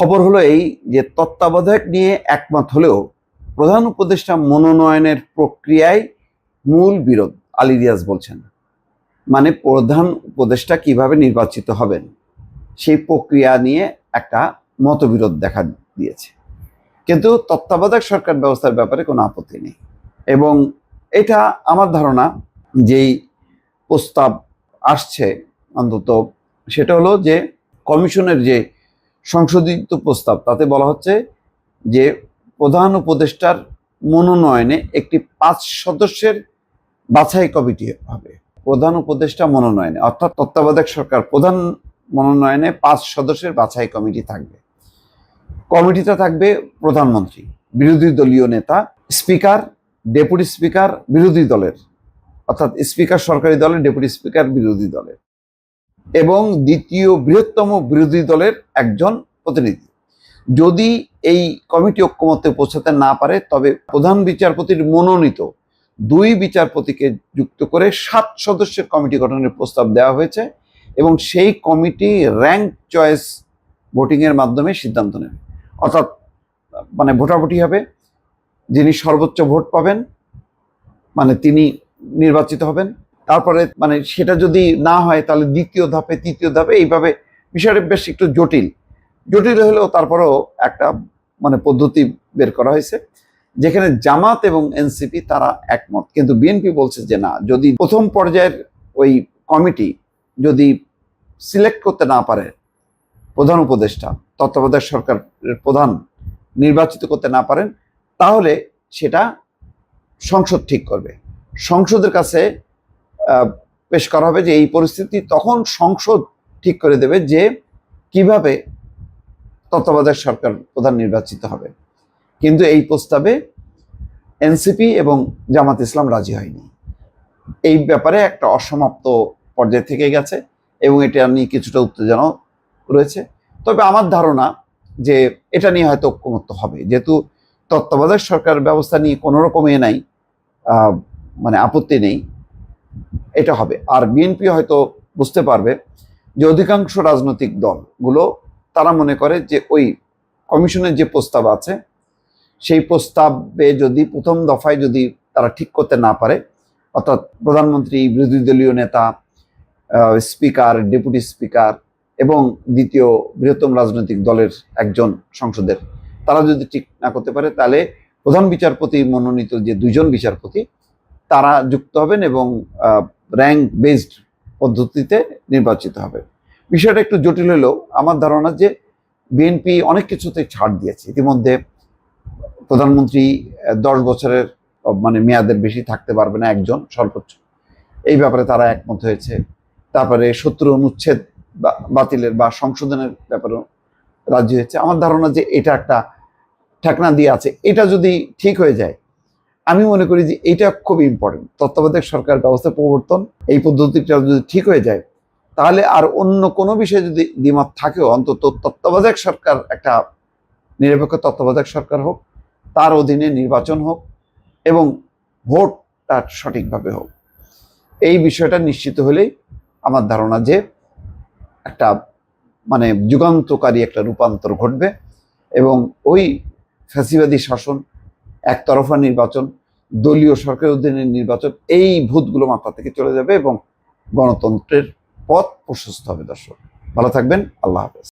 খবর হলো এই যে তত্ত্বাবধায়ক নিয়ে একমত হলেও প্রধান উপদেষ্টা মনোনয়নের প্রক্রিয়ায় মূল বিরোধ আলী রিয়াজ বলছেন। মানে প্রধান উপদেষ্টা কীভাবে নির্বাচিত হবেন, সেই প্রক্রিয়া নিয়ে একটা মতবিরোধ দেখা দিয়েছে। কিন্তু তত্ত্বাবধায়ক সরকার ব্যবস্থার ব্যাপারে কোনো আপত্তি নেই। এবং এটা আমার ধারণা যেই প্রস্তাব আসছে অন্তত সেটা হলো যে কমিশনের যে সংশোধিত প্রস্তাব। তাতে বলা হচ্ছে যে প্রধান উপদেষ্টার মনোনয়নে একটি পাঁচ সদস্যের বাছাই কমিটি হবে। প্রধান উপদেষ্টা মনোনয়নে, অর্থাৎ তত্ত্বাবধায়ক সরকার প্রধান মনোনয়নে পাঁচ সদস্যের বাছাই কমিটি থাকবে। কমিটিতে থাকবে প্রধানমন্ত্রী, বিরোধী দলীয় নেতা, স্পিকার, ডেপুটি স্পিকার, বিরোধী দলের, অর্থাৎ স্পিকার সরকারি দলের, ডেপুটি স্পিকার, বিরোধী দলের। এবং দ্বিতীয় বৃহত্তম বিরোধী দলের একজন প্রতিনিধি। যদি এই কমিটি ঐক্যমত্যে পৌঁছাতে না পারে, তবে প্রধান বিচারপতির মনোনীত দুই বিচারপতিকে যুক্ত করে সাত সদস্যের কমিটি গঠনের প্রস্তাব দেওয়া হয়েছে এবং সেই কমিটি র্যাঙ্ক চয়েস ভোটিংয়ের মাধ্যমে সিদ্ধান্ত নেবে। অর্থাৎ মানে ভোটাভুটি হবে, যিনি সর্বোচ্চ ভোট পাবেন মানে তিনি নির্বাচিত হবেন তারপরে মানে সেটা যদি না হয় তাহলে দ্বিতীয় ধাপে, তৃতীয় ধাপে এইভাবে বিষয়টা বেশ একটু জটিল। জটিল হলেও তারপরেও একটা মানে পদ্ধতি বের করা হয়েছে, যেখানে জামাত এবং এনসিপি তারা একমত। কিন্তু বিএনপি বলছে যে না, যদি প্রথম পর্যায়ের ওই কমিটি যদি সিলেক্ট করতে না পারে, প্রধান উপদেষ্টা, তত্ত্বাবধায়ক সরকারের প্রধান নির্বাচিত করতে না পারেন, তাহলে সেটা সংসদ ঠিক করবে। সংসদের কাছে পেশ করা হবে যে এই পরিস্থিতি তখন সংসদ ঠিক করে দেবে যে কীভাবে তত্ত্বাবধায়ক সরকার প্রধান নির্বাচিত হবে। কিন্তু এই প্রস্তাবে এনসিপি এবং জামাত ইসলাম রাজি হয়নি। এই ব্যাপারে একটা অসমাপ্ত পর্যায়ে থেকে গেছে এবং এটা নিয়ে কিছুটা উত্তেজনাও রয়েছে। তবে আমার ধারণা যে এটা নিয়ে হয়তো ঐক্যমত্য হবে। যেহেতু তত্ত্বাবধায়ক সরকার ব্যবস্থা নিয়ে কোনো রকমে নাই মানে আপত্তি নেই। এটা হবে। আর বিএনপি হয়তো বুঝতে পারবে যে অধিকাংশ রাজনৈতিক দলগুলো তারা মনে করে যে ওই কমিশনের যে প্রস্তাব আছে, সেই প্রস্তাবে যদি প্রথম দফায় যদি তারা ঠিক করতে না পারে, অর্থাৎ প্রধানমন্ত্রী, বিরোধী দলীয় নেতা স্পিকার, ডেপুটি স্পিকার এবং দ্বিতীয় বৃহত্তম রাজনৈতিক দলের একজন সংসদের, তারা যদি ঠিক না করতে পারে, তাহলে প্রধান বিচারপতি মনোনীত যে দুজন বিচারপতি, তারা যুক্ত হবেন এবং র্যাঙ্ক বেসড পদ্ধতিতে নির্বাচিত হবে। বিষয়টা একটু জটিল হলেও আমার ধারণা যে বিএনপি অনেক কিছুতে ছাড় দিয়েছে। ইতিমধ্যে প্রধানমন্ত্রী দশ বছরের মানে মেয়াদের বেশি থাকতে পারবে না একজন সর্বোচ্চ। এই ব্যাপারে তারা একমত হয়েছে। তারপরে শত্রু অনুচ্ছেদ বাতিলের বা সংশোধনের ব্যাপারেও রাজি হয়েছে। আমার ধারণা যে এটা একটা ঠেকনা দিয়ে আছে। এটা যদি ঠিক হয়ে যায় আমি মনে করি যে এটা খুব ইম্পর্টেন্ট তত্ত্বাবধায়ক সরকার ব্যবস্থা প্রবর্তন, এই পদ্ধতিটা যদি ঠিক হয়ে যায়, তাহলে আর অন্য কোনো বিষয়ে যদি দ্বিমত থাকেও, অন্তত তত্ত্বাবধায়ক সরকার একটা নিরপেক্ষ তত্ত্বাবধায়ক সরকার হোক, তার অধীনে নির্বাচন হোক এবং ভোটটা সঠিকভাবে হোক। এই বিষয়টা নিশ্চিত হলেই আমার ধারণা যে একটা মানে যুগান্তকারী একটা রূপান্তর ঘটবে এবং ওই ফ্যাসিবাদী শাসন একতরফা নির্বাচন, দলীয় সরকারের অধীনে নির্বাচন, এই ভূতগুলো মাথা থেকে চলে যাবে এবং গণতন্ত্রের পথ প্রশস্ত হবে দর্শক। ভালো থাকবেন, আল্লাহ হাফেজ।